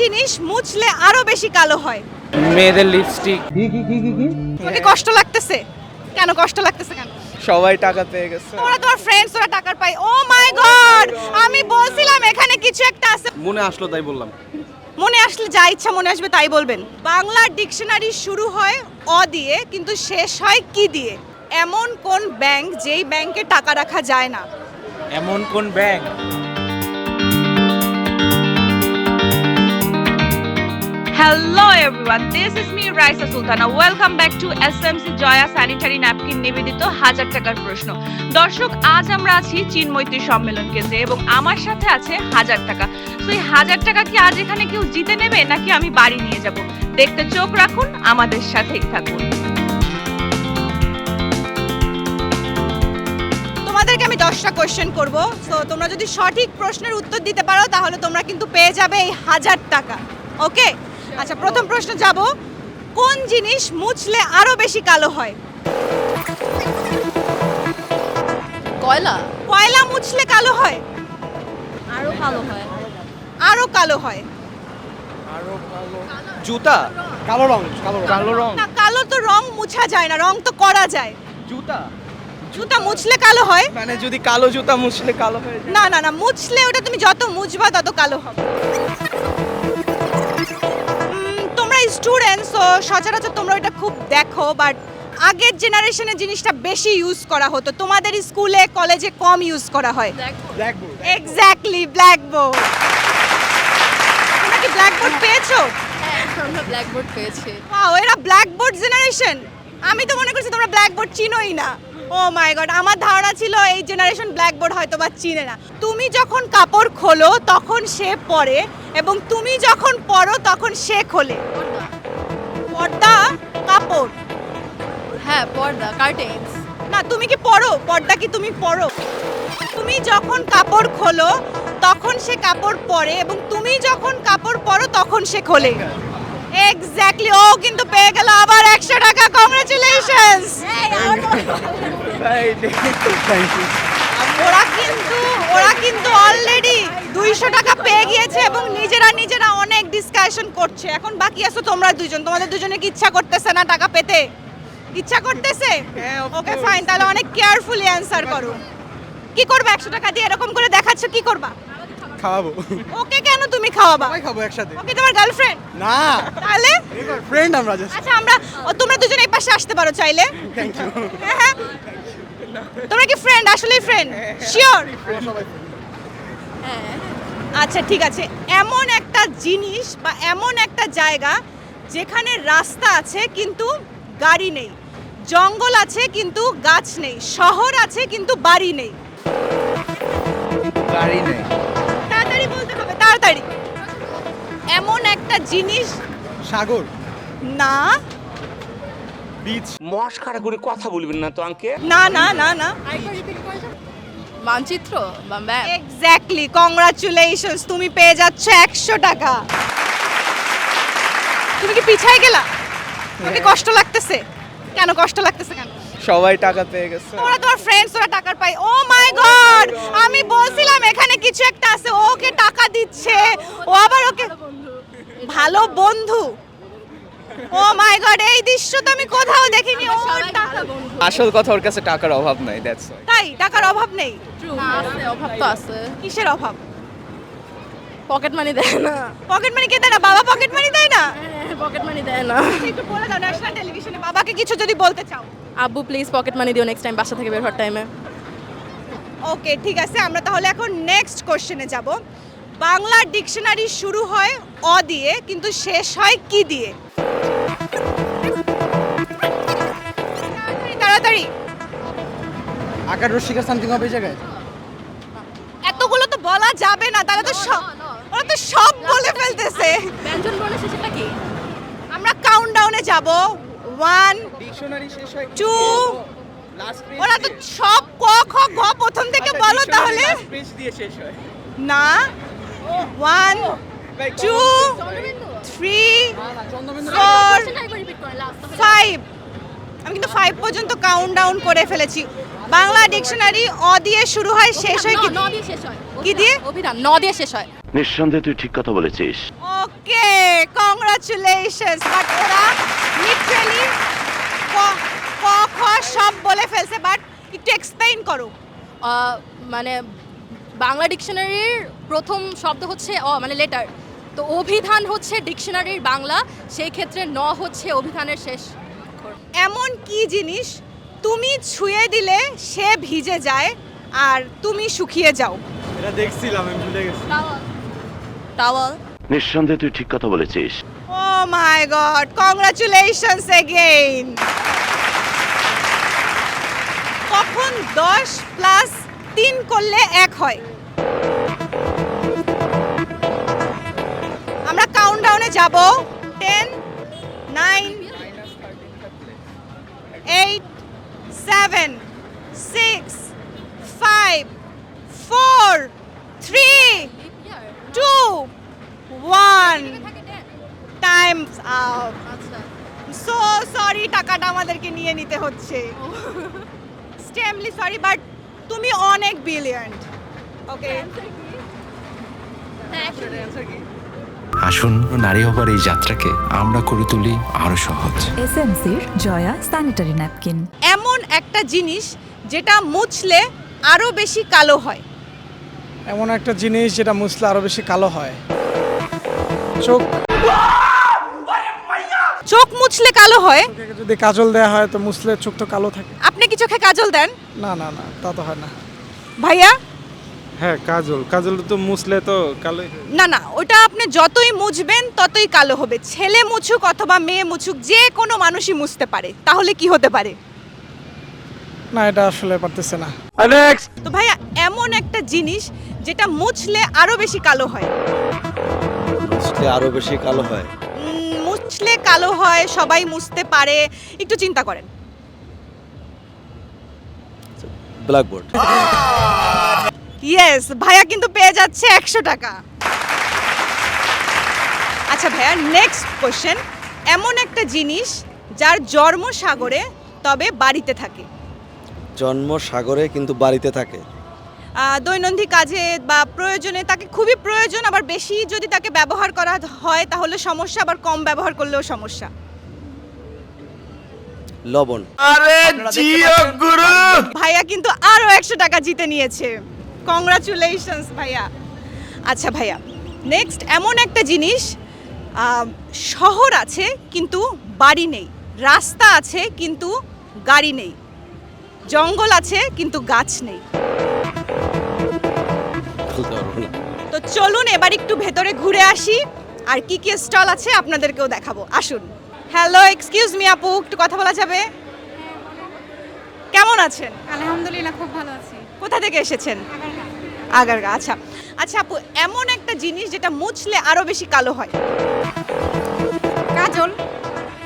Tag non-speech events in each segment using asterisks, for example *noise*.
জিনিস মুছলে আরও বেশি কালো হয়। মেয়েদের লিপস্টিক কি কি কি কি তোমাকে কষ্ট লাগতেছে? কেন কষ্ট লাগতেছে কেন? সবাই টাকা পেয়ে গেছে। তোমরা তোমার ফ্রেন্ডস ওরা টাকার পাই। ও মাই গড আমি বলছিলাম এখানে কিছু একটা আছে। মনে আসলো তাই বললাম। মনে আসলে যা ইচ্ছা মনে আসবে তাই বলবেন। বাংলার ডিকশনারি শুরু হয় অ দিয়ে কিন্তু শেষ হয় কি দিয়ে? এমন কোন ব্যাংক যেই ব্যাংকে টাকা রাখা যায় না? এমন কোন bank Hello everyone, this is me Raisa Sultana. Welcome back to SMC Joya Sanitary Napkin নিবেদিত হাজার টাকার প্রশ্ন। দর্শক আজ আমরা আছি চিন্মৈত্রী সম্মেলন কেন্দ্রে এবং আমার সাথে আছে হাজার টাকা। তো এই হাজার টাকা কি আজ এখানে কেউ জিতে নেবে নাকি আমি বাড়ি নিয়ে যাব? দেখতে চোখ রাখুন আমাদের সাথেই থাকুন। তোমাদেরকে আমি দশটা কোয়েশ্চেন করব। সো তোমরা যদি সঠিক প্রশ্নের উত্তর দিতে পারো তাহলে তোমরা কিন্তু পেয়ে যাবে এই হাজার টাকা। ওকে আচ্ছা প্রথম প্রশ্ন যাব কোন জিনিস মুছলে আরও বেশি কালো হয়? কয়লা? কয়লা মুছলে কালো হয়? আরও কালো হয়। আরও কালো হয়। আরও কালো জুতা? কালো রং কালো রং। কালো রং। না কালো তো রং মুছা যায় না রং তো করা যায়। জুতা? জুতা মুছলে কালো হয়? মানে যদি কালো জুতা মুছলে কালো হয়ে যায়? না না না মুছলে ওটা তুমি যত মুছবা তত কালো হবে। স্টুডেন্ট সো সচরাচর তোমরা এটা খুব দেখো বাট আগের জেনারেশনের জিনিসটা বেশি ইউজ করা হতো। তোমাদের স্কুলে কলেজে কম ইউজ করা হয়। এক্স্যাক্টলি ব্ল্যাকবোর্ড তোমরা কি ব্ল্যাকবোর্ড পেয়েছ? হ্যাঁ আমরা ব্ল্যাকবোর্ড পেয়েছি। ওয়াও এরা ব্ল্যাকবোর্ড জেনারেশন আমি তো মনে করছি তোমরা ব্ল্যাকবোর্ড চিনোই না। ও মাই গড আমার ধারণা ছিল এই জেনারেশন ব্ল্যাকবোর্ড হয়তো বা চিনে না। তুমি যখন কাপড় খোলো তখন সে পরে এবং তুমি যখন তখন সে খোলে। পর্দা কাপড়। হ্যাঁ পর্দা কার্টেন্স না তুমি কি পরো? পর্দা কি তুমি পরো? তুমি যখন কাপড় খোলো তখন সে কাপড় পরে এবং তুমি যখন কাপড় পরো তখন সে খোলে। এক্স্যাক্টলি ও কিন্তু পেয়ে গেল আবার একশো টাকা। কংগ্রেচুলেশনস ওরা কিন্তু ওরা কিন্তু অলরেডি দুইশো টাকা পেয়ে গিয়েছে এবং নিজেরা নিজেরা অনেক ডিসকাশন করছে। এখন বাকি আছো তোমরা দুজন তোমাদের দুজনে কি ইচ্ছা করতেছে না টাকা পেতে? ইচ্ছা করতেছে? হ্যাঁ, ওকে ফাইন তাহলে অনেক কেয়ারফুলি অ্যান্সার করো। কি করবে? একশো টাকা দিয়ে এরকম করে দেখাচ্ছ কি করবা? খাওয়াবো। ওকে কেন তুমি খাওয়াবা? সবাই খাব একসাথে। ওকে তোমার গার্লফ্রেন্ড না। তাহলে? ফ্রেন্ড আমরা জাস্ট আচ্ছা আমরা ও, তোমরা দুজন এই পাশে আসতে পারো চাইলে। থ্যাংক ইউ হ্যাঁ। হ্যাঁ তোমরা কি ফ্রেন্ড আসলেই ফ্রেন্ড শিওর হ্যাঁ। আচ্ছা ঠিক আছে। এমন একটা জিনিস বা এমন একটা জায়গা যেখানে রাস্তা আছে কিন্তু গাড়ি নেই জঙ্গল আছে কিন্তু গাছ নেই শহর আছে কিন্তু বাড়ি নেই। গাড়ি নেই। তাড়াতাড়ি বলতে হবে তাড়াতাড়ি। এমন একটা জিনিস সাগর। না। বিচ মস্কারা করে কথা বলবেন না তো আঙ্কে না না না না। মানচিত্র বা ম্যাপ এক্স্যাক্টলি কংগ্রাচুলেশনস তুমি পেয়ে যাচ্ছ একশো টাকা। তুমি কি পিছায় গেলা? তোমাকে কষ্ট লাগতেছে? কেন কষ্ট লাগতেছে কেন? সবাই টাকা পেয়ে গেছে। তোমরা তোমার ফ্রেন্ডস ওরা টাকার পাই। ও মাই গড আমি বলছিলাম এখানে কিছু একটা আছে। ওকে টাকা দিচ্ছে। ও আবার ওকে ভালো বন্ধু। ও মাই গড এই দৃশ্য তো আমি কোথাও দেখিনি। ও টাকা আসল কথা ওর কাছে টাকার অভাব নাই দ্যাটস তাই? টাকার অভাব নেই? অভাব তো আছে। কিসের অভাব? পকেট মানি দেয় না। পকেট মানি কে দেয় না? বাবা পকেট মানি দেয় না? পকেট মানি দেয় না। একটু বলে দাও ন্যাশনাল টেলিভিশনে বাবাকে কিছু যদি বলতে চাও। আব্বু প্লিজ পকেট মানি দিও নেক্সট টাইম বাসা থেকে বের হওয়ার টাইমে ওকে ঠিক আছে আমরা তাহলে এখন নেক্সট কোশ্চেনে যাব। বাংলা ডিকশনারি শুরু হয় অ দিয়ে কিন্তু শেষ হয় কি দিয়ে? তাড়াতাড়ি, আকার রশ্মিকা সামথিং হবে এই জায়গায়? এতগুলো তো বলা যাবে না তাহলে তো সব ওরা তো সব বলে ফেলতেছে। ব্যঞ্জন বর্ণের শেষেটা কি? আমরা কাউন্টডাউনে যাব। ওয়ান ডিকশনারি শেষ হয়। টু ওরা তো সব ক খ গ প্রথম থেকে বলো তাহলে। পেজ দিয়ে শেষ হয়। না। One two three four five আমি কিন্তু ফাইভ পর্যন্ত কাউন্ট ডাউন করে ফেলেছি। বাংলা ডিকশনারি অ দিয়ে শুরু হয় শেষ হয় কি? ন দিয়ে শেষ হয়। কি দিয়ে? অভিধান ন দিয়ে শেষ হয়। নিঃসন্দেহে তুই ঠিক কথা বলেছিস। ওকে কংগ্রাচুলেশনস বাট ওরা লিটারালি ক ক খ সব বলে ফেলছে বাট একটু এক্সপ্লেইন করো। মানে বাংলা ডিকশনারির প্রথম শব্দ হচ্ছে অ মানে লেটার তো অভিধান হচ্ছে ডিকশনারির বাংলা সেই ক্ষেত্রে ন হচ্ছে অভিধানের শেষ এমন কি জিনিস তুমি ছুঁয়ে দিলে সে ভিজে যায় আর তুমি শুকিয়ে যাও? এটা দেখছিলাম আমি ভুলে গেছি। টাওয়াল। নিঃসন্দেহে তুই ঠিক কথা বলেছিস। Oh my god congratulations again. কখন দশ প্লাস তিন করলে এক হয়? কাউন্টডাউনে যাব। Ten nine eight seven six five four three two one times আচ্ছা সো সরি টাকাটা আমাদেরকে নিয়ে নিতে হচ্ছে। স্টেমলি সরি বাট তুমি অনেক ব্রিলিয়ান্ট ওকে আসুন নারী হবার এই যাত্রাকে আমরা করে তুলি আরও সহজ। এসএমসির জয়া স্যানিটারি ন্যাপকিন। এমন একটা জিনিস যেটা মুছলে আরও বেশি কালো হয়। এমন একটা জিনিস যেটা মুছলে আরও বেশি কালো হয়। চোখ। চোখ মুছলে কালো হয়? যদি কাজল দেওয়া হয় তো মুছলে চোখ তো কালো থাকে। আপনি কি চোখে কাজল দেন? না না না তা তো হয় না। ভাইয়া হ্যাঁ কাজল। কাজল তো মুছলে তো কালো না না ওটা আপনি যতই মুছবেন ততই কালো হবে। ছেলে মুছুক অথবা মেয়ে মুছুক যে কোনো মানুষই মুছতে পারে। তাহলে কি হতে পারে? না এটা আসলে পারতেছে না। তো ভাইয়া এমন একটা জিনিস যেটা মুছলে আরও বেশি কালো হয়। মুছলে আরও বেশি কালো হয়। মুছলে কালো হয় সবাই মুছতে পারে। একটু চিন্তা করেন। ব্ল্যাকবোর্ড *laughs* ইয়েস ভাইয়া কিন্তু পেয়ে যাচ্ছে একশো টাকা। আচ্ছা ভাইয়া নেক্সট কোশ্চেন এমন একটা জিনিস যার জন্ম সাগরে তবে বাড়িতে থাকে। জন্ম সাগরে কিন্তু বাড়িতে থাকে। দৈনন্দিন কাজে বা প্রয়োজনে তাকে খুবই প্রয়োজন আবার বেশি যদি তাকে ব্যবহার করা হয় তাহলে সমস্যা আবার কম ব্যবহার করলেও সমস্যা। লবণ। আরে জিও গুরু! ভাইয়া কিন্তু আরও একশো টাকা জিতে নিয়েছে। কংগ্রাচুলেশনস ভাইয়া। আচ্ছা ভাইয়া নেক্সট এমন একটা জিনিস শহর আছে, কিন্তু বাড়ি নেই। রাস্তা আছে, কিন্তু গাড়ি নেই। জঙ্গল আছে, কিন্তু গাছ নেই। তো চলুন এবার একটু ভেতরে ঘুরে আসি, আর কি কি স্টল আছে আপনাদেরকেও দেখাবো। আসুন। হ্যালো এক্সকিউজ মি আপু, একটু কথা বলা যাবে? কেমন আছেন? আলহামদুলিল্লাহ, খুব ভালো আছি। কোথা থেকে এসেছেন? আগারগা। আচ্ছা আচ্ছা আপু এমন একটা জিনিস যেটা মুছলে আরও বেশি কালো হয়। কাজল?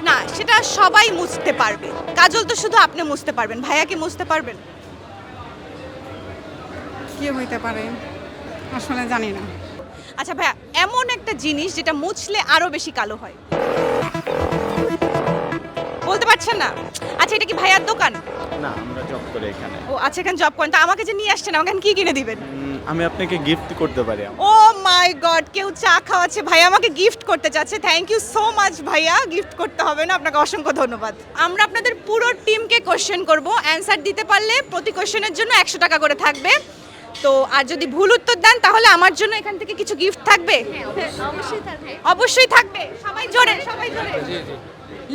না সেটা সবাই মুছতে পারবে। কাজল তো শুধু আপনি মুছতে পারবেন। ভাইয়া কি মুছতে পারবেন? কি হইতে পারে? আসলে জানি না। আচ্ছা ভাইয়া এমন একটা জিনিস যেটা মুছলে আরও বেশি কালো হয়। বলতে পারছেন না? আচ্ছা এটা কি ভাইয়ার দোকান? না আমরা জব করি এখানে। ও আচ্ছা এখানে জব করেন। তা আমাকে যে নিয়ে আসছেন আমাকে এখন কি কিনে দিবেন? উম, আমি আপনাকে গিফট করতে পারি। ও মাই গড কেউ চা খাওয়াচ্ছে। ভাই আমাকে গিফট করতে চাচ্ছে। থ্যাংক ইউ সো মাচ ভাইয়া। গিফট করতে হবে না। আপনাকে অসংখ্য ধন্যবাদ। আমরা আপনাদের পুরো টিমকে কোশ্চেন করব। অ্যান্সার দিতে পারলে প্রতি কোশ্চেনের জন্য একশো টাকা করে থাকবে। তো আর যদি ভুল উত্তর দেন তাহলে আমার জন্য এখান থেকে কিছু গিফট থাকবে? অবশ্যই থাকবে। অবশ্যই থাকবে। সবাই জোরে সবাই জোরে।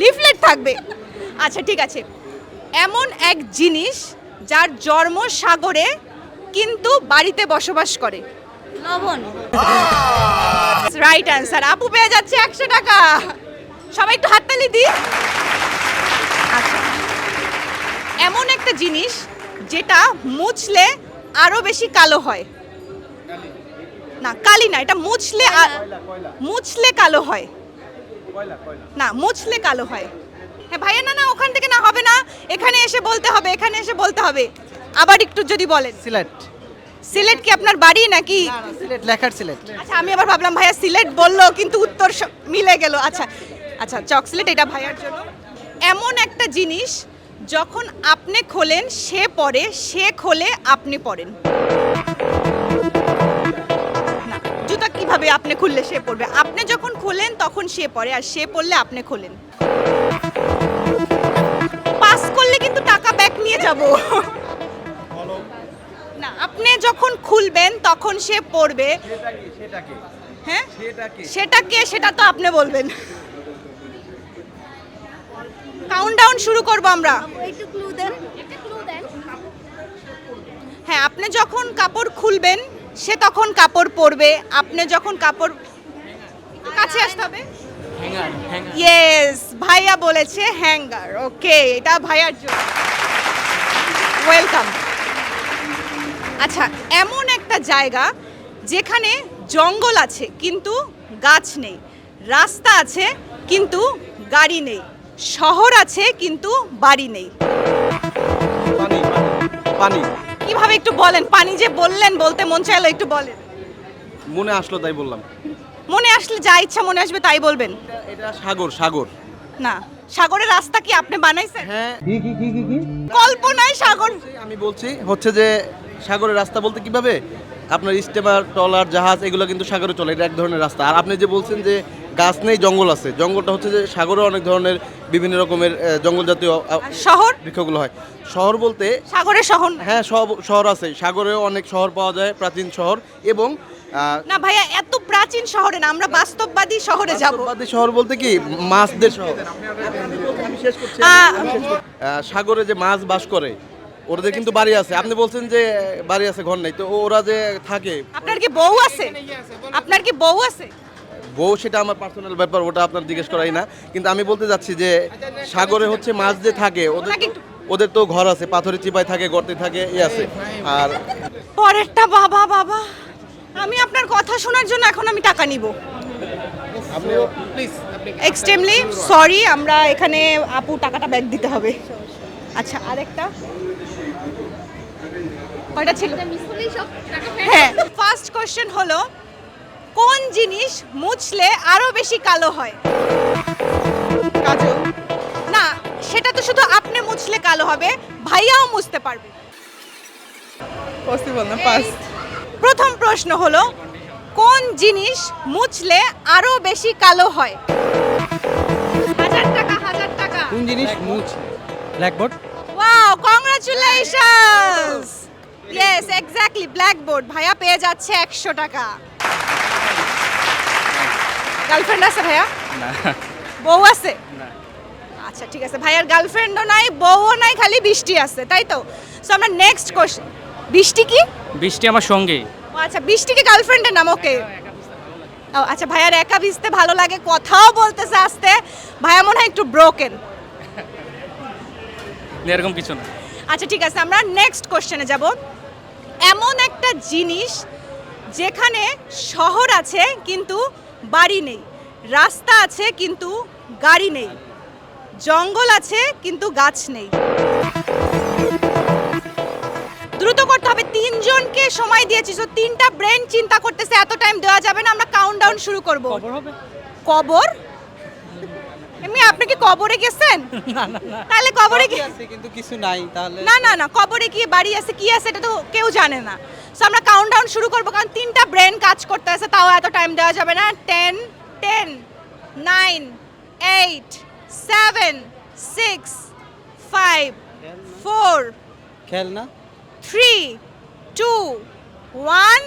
লিফলেট থাকবে। আচ্ছা ঠিক আছে। এমন এক জিনিস যার জন্ম সাগরে কিন্তু বাড়িতে বসবাস করে। লবণ। রাইট অ্যান্সার আপু পেয়ে যাচ্ছে একশো টাকা। সবাই একটু হাততালি দি আচ্ছা। এমন একটা জিনিস যেটা মুছলে আরও বেশি কালো হয়। না কালি না এটা মুছলে মুছলে কালো হয়। না মুছলে কালো হয়। হ্যাঁ ভাইয়া না না ওখান থেকে না হবে না। এখানে এসে বলতে হবে এখানে এসে বলতে হবে। আবার একটু যদি বলেন। সিলেট। সিলেট কি আপনার বাড়ি নাকি? সিলেট লেখার সিলেট। আচ্ছা আমি আবার ভাবলাম ভাইয়া সিলেট বলল কিন্তু উত্তর মিলে গেল। আচ্ছা আচ্ছা চক সিলেট এটা ভাইয়ার জন্য। এমন একটা জিনিস যখন আপনি খোলেন সে পরে সে খোলে আপনি পড়েন। জুতা কীভাবে আপনি খুললে সে পড়বে? আপনি যখন খোলেন তখন সে পড়ে আর সে পড়লে আপনি খোলেন। কিন্তু টাকা ব্যাক নিয়ে যাব। না আপনি যখন খুলবেন তখন সে পড়বে। হ্যাঁ? সেটা কে সেটা তো আপনি বলবেন। কাউন্টডাউন শুরু করব আমরা। হ্যাঁ আপনি যখন কাপড় খুলবেন সে তখন কাপড় পরবে। আপনি যখন কাপড় কাছে আসতে হবে। ইয়েস ভাইয়া বলেছে হ্যাঙ্গার ওকে এটা ভাইয়ার জন্য ওয়েলকাম আচ্ছা এমন একটা জায়গা যেখানে জঙ্গল আছে কিন্তু গাছ নেই। রাস্তা আছে কিন্তু গাড়ি নেই। শহর আছে কিন্তু বাড়ি নেই। পানি পানি। কীভাবে একটু বলেন? পানি যে বললেন বলতে মন চাইলো একটু বলেন। মনে আসলো তাই বললাম। মনে আসলে যা ইচ্ছা মনে আসবে তাই বলবেন। এটা সাগর সাগর। না সাগরের রাস্তা কি আপনি বানাইছেন? হ্যাঁ। কল্পনায় সাগর। আমি বলছি হচ্ছে যে সাগরের রাস্তা বলতে কীভাবে? আপনার স্টিমার ট্রলার জাহাজ এগুলো কিন্তু সাগরে চলে এটা এক ধরনের রাস্তা। আর আপনি যে বলছেন যে গাছ নেই জঙ্গল আছে। জঙ্গলটা হচ্ছে যে সাগরে অনেক ধরনের বিভিন্ন রকমের জঙ্গল জাতীয় শহর? বৃক্ষগুলো হয়। শহর বলতে সাগরের শহর হ্যাঁ সব শহর আছে। সাগরেও অনেক শহর পাওয়া যায় প্রাচীন শহর। এবং না ভাইয়া এত প্রাচীন শহরে না আমরা বাস্তববাদী শহরে যাব। বাস্তববাদী শহর বলতে কি? মাছদের শহর। সাগরে যে মাছ বাস করে ওদের কিন্তু বাড়ি আছে। আপনি বলছেন যে বাড়ি আছে ঘর নেই। তো ওরা যে থাকে আপনার কি বউ আছে? আপনার কি বউ আছে? বউ সেটা আমার পার্সোনাল ব্যাপার ওটা আপনার জিজ্ঞেস করাই না। কিন্তু আমি বলতে যাচ্ছি যে সাগরে হচ্ছে মাছ যে থাকে ওদের ওদের তো ঘর আছে পাথরের চিপায় থাকে গর্তে থাকে এ আছে। আর পরেরটা বাবা বাবা। আমি আপনার কথা শোনার জন্য এখন আমি টাকা নিব। এক্সট্রিমলি সরি আমরা এখানে আপু টাকাটা ব্যাক দিতে হবে। আচ্ছা আরেকটা। কয়টা ছিল? হ্যাঁ ফার্স্ট কোশ্চেন হলো কোন জিনিস মুছলে আরও বেশি কালো হয়? কাজল। না সেটা তো শুধু আপনি মুছলে কালো হবে ভাইয়াও মুছতে পারবে। পসিবল না পাস প্রথম প্রশ্ন হলো কোন জিনিস মুছলে আরও বেশি কালো হয়? হাজার টাকা হাজার টাকা। কোন জিনিস মুছ blackboard wow congratulations yes exactly blackboard ভাইয়া পেয়ে যাচ্ছে একশো টাকা। গার্লফ্রেন্ড আছে ভাইয়া? বউ আছে? আচ্ছা ঠিক আছে। ভাইয়ার গার্লফ্রেন্ডও নাই বউও নাই খালি বৃষ্টি আছে তাই তো? সো আমরা নেক্সট কোশ্চেন বৃষ্টি কি? বৃষ্টি আমার সঙ্গে। ও আচ্ছা বৃষ্টিকে গার্লফ্রেন্ডের নাম? ওকে ও আচ্ছা ভাইয়ার একা ভিজতে ভালো লাগে কথাও বলতেছে আসতে। ভাইয়া মনে হয় একটু ব্রোকেন এরকম কিছু না। আচ্ছা ঠিক আছে আমরা নেক্সট কোশ্চেনে যাব। এমন একটা জিনিস যেখানে শহর আছে কিন্তু বাড়ি নেই। রাস্তা আছে কিন্তু গাড়ি নেই। জঙ্গল আছে কিন্তু গাছ নেই। তিনজনকে সময় দিয়েছি তো তিনটা ব্রেন চিন্তা করতেছে এত টাইম দেওয়া যাবে না আমরা কাউন্টডাউন শুরু করব। কবর এমনি আপনি কি কবরে গেছেন? *laughs* তাহলে কবরে কি কিন্তু কিছু নাই তাহলে না না না কবরে কি বাড়ি আছে কি আছে এটা তো কেউ জানে না। সো আমরা কাউন্টডাউন শুরু করব কারণ তিনটা ব্রেন কাজ করতে আছে তাও এত টাইম দেওয়া যাবে না। Ten ten nine eight seven six five four খেল না three two one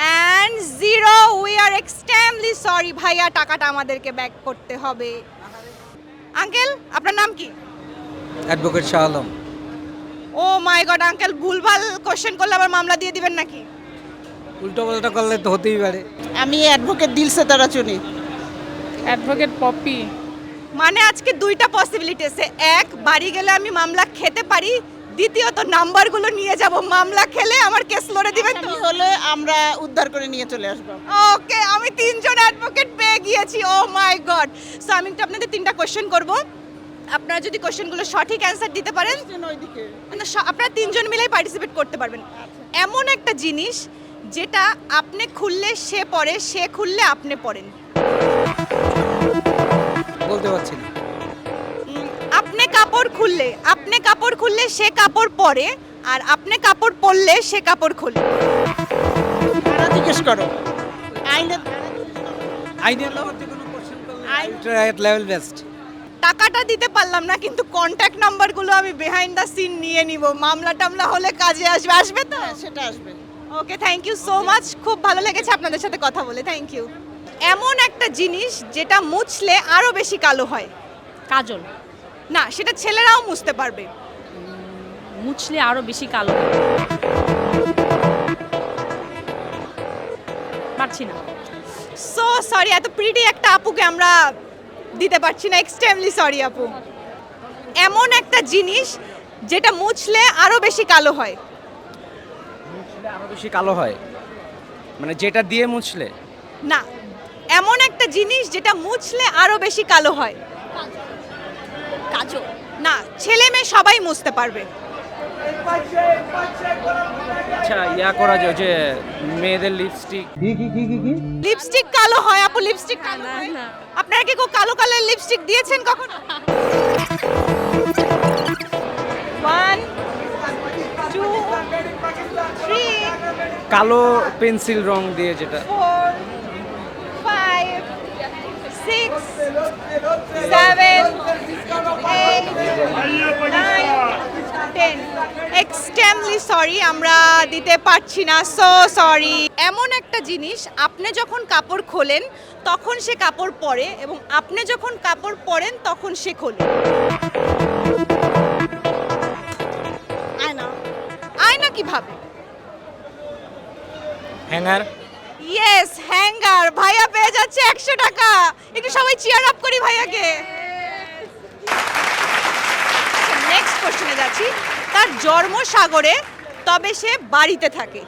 and zero we are extremely sorry ভাইয়া। টাকাটা আমাদেরকে ব্যাক করতে হবে। আঙ্কেল আপনার নাম কি? Advocate Shah Alam. Oh my God uncle ভুলভাল কোশ্চেন করলে আবার মামলা দিয়ে দিবেন নাকি? উল্টো পাল্টা করলে তো হতেই পারে। আমি অ্যাডভোকেট দিলসে তারা চুনি অ্যাডভোকেট পপি মানে আজকে দুইটা পসিবিলিটি আছে এক বাড়ি গেলে আমি মামলা খেতে পারি। দ্বিতীয়ত নাম্বারগুলো নিয়ে যাব। মামলা খেলে আমার কেস লড়ে দিবেন তো? হলে আমরা উদ্ধার করে নিয়ে চলে আসব। ওকে আমি তিনজন অ্যাডভোকেট পেয়ে গিয়েছি। ও মাই গড সো আমি একটু আপনাদের তিনটা কোশ্চেন করব। আপনারা যদি কোশ্চেনগুলো সঠিক অ্যান্সার দিতে পারেন ওইদিকে। মানে আপনারা তিনজন মিলেই পার্টিসিপেট করতে পারবেন। এমন একটা জিনিস যেটা আপনি খুললে সে পড়ে সে খুললে আপনি পড়েন। বলতে পারছি না। কাপড় খুললে আপনি কাপড় খুললে সে কাপড় পরে আর আপনি কাপড় পরলে সে কাপড় খোলে। তারা জিজ্ঞেস করো? আইনের আইনের লেভেল বেস্ট টাকাটা দিতে পারলাম না কিন্তু কন্ট্যাক্ট নাম্বারগুলো আমি বিহাইন্ড দ্য সিন নিয়ে নিব। মামলা টামলা হলে কাজে আসবে আসবে তো? হ্যাঁ, সেটা আসবে। Okay thank you so much খুব ভালো লেগেছে আপনাদের সাথে কথা বলে থ্যাংক ইউ এমন একটা জিনিস যেটা মুছলে আরও বেশি কালো হয়। কাজল। না সেটা ছেলেরাও মুছতে পারবে। মুছলে আরও বেশি কালো পারছি না। সো সরি এত প্রিটি একটা আপুকে আমরা দিতে পারছি না এক্সট্রিমলি সরি আপু। এমন একটা জিনিস যেটা মুছলে আরও বেশি কালো হয়। মুছলে আরও বেশি কালো হয়? মানে যেটা দিয়ে মুছলে? না এমন একটা জিনিস যেটা মুছলে আরও বেশি কালো হয়। কাজল। না ছেলে মেয়ে সবাই মুছতে পারবে। আচ্ছা ইয়া করা যায় যে মেয়েদের লিপস্টিক লিপস্টিক কালো হয় আপু লিপস্টিক কালো হয়। আপনারা কি কালো কালার লিপস্টিক দিয়েছেন কখনো? ওয়ান টু থ্রি কালো পেন্সিল রং দিয়ে যেটা। four, five, six, extremely sorry আমরা দিতে পারছি না সো সরি এমন একটা জিনিস আপনি যখন কাপড় খোলেন তখন সে কাপড় পরে এবং আপনি যখন কাপড় পরেন তখন সে খোলে। আয়না। আয়না কীভাবে? হ্যাঙ্গার ইয়েস হ্যাঙ্গার ভাইয়া পেয়ে যাচ্ছে একশো টাকা। একটু সবাই চিয়ার আপ করি ভাইয়াকে নেক্সট কোশ্চেনে যাচ্ছি তার জন্ম সাগরে তবে সে বাড়িতে থাকে।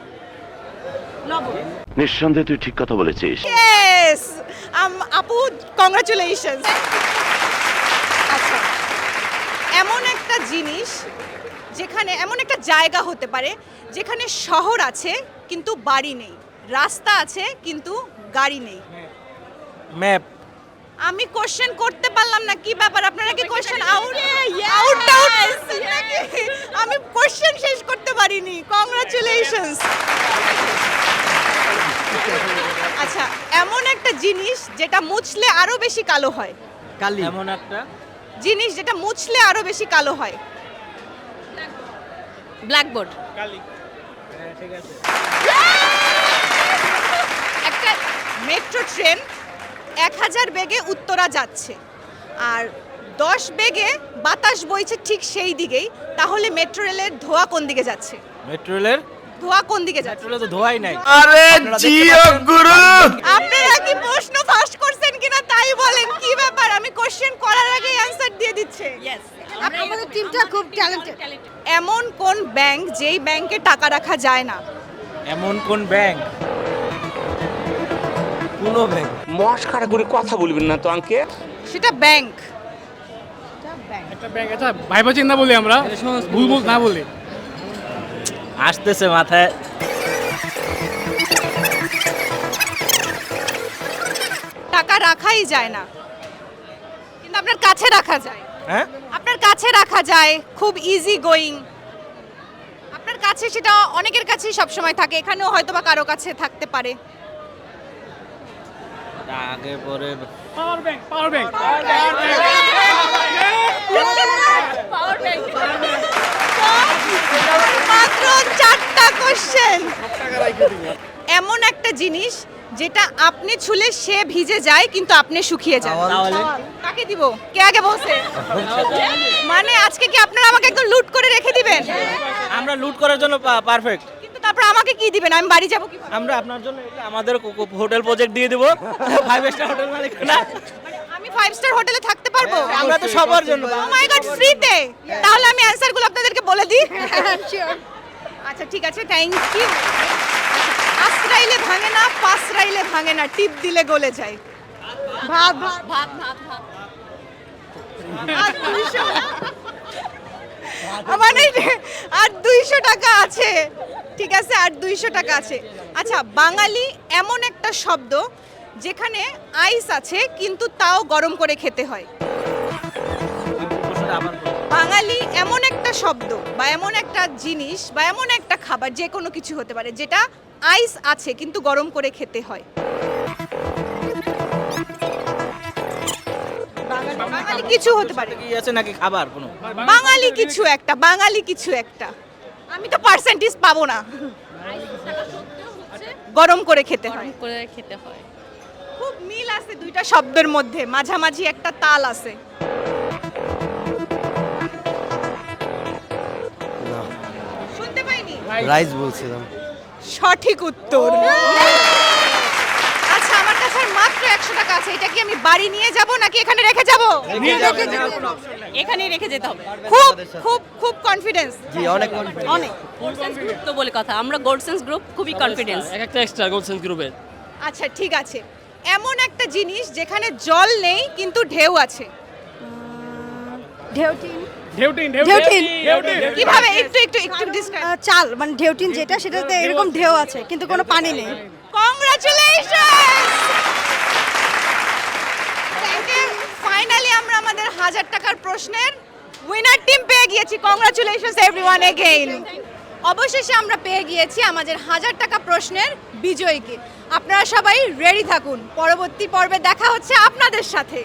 নিঃসন্দেহে তুই ঠিক কথা বলেছিস। ইয়েস আপু কংগ্রাচুলেশন আচ্ছা এমন একটা জিনিস যেখানে এমন একটা জায়গা হতে পারে যেখানে শহর আছে কিন্তু বাড়ি নেই। রাস্তা আছে কিন্তু গাড়ি নেই। ম্যাপ আমি কোশ্চেন করতে পারলাম না কি ব্যাপার? আপনারা কি কোশ্চেন আউট আউট আউট আমি কোশ্চেন শেষ করতে পারিনি। কংগ্রাচুলেশনস আচ্ছা এমন একটা জিনিস যেটা মুছলে আরও বেশি কালো হয়। কালি। এমন একটা? জিনিস যেটা মুছলে আরও বেশি কালো হয়। ব্ল্যাকবোর্ড কালি। ঠিক আছে। একটা মেট্রো ট্রেন এক হাজার বেগে উত্তরা যাচ্ছে। আর দশ বেগে বাতাস বইছে ঠিক সেই দিকেই। তাহলে মেট্রো রেলের ধোয়া কোন দিকে যাচ্ছে? মেট্রো রেলের? ধোয়া কোন দিকে যাচ্ছে? মেট্রো তো ধোয়াই নাই। আরে জিও গুরু! আপনারা কি প্রশ্ন ফাঁস করছেন কিনা তাই বলেন কি ব্যাপার? আমি কোশ্চেন করার আগে অ্যানসার দিয়ে দিচ্ছে। আমাদের টিমটা খুব ট্যালেন্টেড এমন কোন ব্যাংক যেই ব্যাংকে টাকা রাখা যায় না? এমন কোন ব্যাংক কোন ব্যাংক করে কথা বলবেন না তো আঙ্কে সেটা ব্যাংক একটা ব্যাংক আছে ভাইবা চিন্তা বলি আমরা? ভুল ভুল না বলি। আসতেছে মাথায়। টাকা রাখাই যায় না। কিন্তু আপনার কাছে রাখা যায়। হ্যাঁ? আপনার কাছে রাখা যায় খুব ইজি গোয়িং আপনার কাছে সেটা অনেকের কাছেই সবসময় থাকে এখানেও হয়তো বা কারও কাছে থাকতে পারে। আগে পরে পাওয়ার ব্যাংক পাওয়ার ব্যাংক মাত্র চারটা কোশ্চেন এমন একটা জিনিস যেটা আপনি ছুলে সে ভিজে যায় কিন্তু আপনি শুকিয়ে যান। তাহলে? কাকে দিব? কে আগে বলছে? মানে আজকে কি আপনারা আমাকে একদম লুট করে রেখে দিবেন? আমরা লুট করার জন্য পারফেক্ট তারপর আমাকে কি দিবেন? আমি বাড়ি যাব কি আমরা আপনার জন্য আমাদের হোটেল প্রজেক্ট দিয়ে দেবো। ফাইভ স্টার হোটেল মালিক না আমি ফাইভ স্টার হোটেলে থাকতে পারব? আমরা তো সবার জন্য। ও মাই গড ফ্রিতে তাহলে আমি অ্যানসারগুলো আপনাদেরকে বলে দিই। আচ্ছা ঠিক আছে থ্যাংক ইউ আশ্রাইলে ভাঙে না পাসরাইলে ভাঙে না টিপ দিলে গলে যায়। ভাত ভাত ভাত ভাত ভাত আর 200 মানে আর দুইশো টাকা আছে। ঠিক আছে, আর দুইশো টাকা আছে। আচ্ছা বাঙালি এমন একটা শব্দ যেখানে আইস আছে, কিন্তু তাও গরম করে খেতে হয়। বাঙালি এমন একটা শব্দ বা এমন একটা জিনিস বা এমন একটা খাবার, যে কোনো কিছু হতে পারে, যেটা আইস আছে, কিন্তু গরম করে খেতে হয়। কিছু হতে পারে। কি আছে নাকি খাবার কোনো? বাঙালি কিছু একটা বাঙালি কিছু একটা। আমি তো পার্সেন্টেজ পাবো না। গরম করে খেতে হয়। করে খেতে হয়। খুব মিল আছে দুইটা শব্দের মধ্যে মাঝামাঝি একটা তাল আছে। শুনতে পাইনি? রাইস বলছিলাম। সঠিক উত্তর। আচ্ছা আর মাত্র একশো টাকা আছে। এটা কি আমি বাড়ি নিয়ে যাব নাকি এখানে রেখে যাব? এখানেই রেখে যেতে হবে। খুব খুব খুব কনফিডেন্স জি অনেক অনেক। গোল্ডসেন্স গ্রুপ তো বলে কথা। আমরা গোল্ডসেন্স গ্রুপ খুবই কনফিডেন্স এক একটা এক্সট্রা গোলসেন্স গ্রুপের আচ্ছা ঠিক আছে। এমন একটা জিনিস যেখানে জল নেই কিন্তু ঢেউ আছে। ঢেউটিন। ঢেউটিন। ঢেউটিন। কীভাবে? একটু একটু একটু ডিসক্রাইব চাল মানে ঢেউটিন যেটা সেটাতে এরকম ঢেউ আছে কিন্তু কোনো পানি নেই। কংগ্রাচুলেশন ফাইনালি আমরা আমাদের হাজার টাকার প্রশ্নের উইনার টিম পেয়ে গিয়েছি। কংগ্রাচুলেশনস এভরিওয়ান এগেইন অবশেষে আমরা পেয়ে গিয়েছি আমাদের হাজার টাকা প্রশ্নের বিজয়ীকে। আপনারা সবাই রেডি থাকুন। পরবর্তী পর্বে দেখা হচ্ছে আপনাদের সাথে।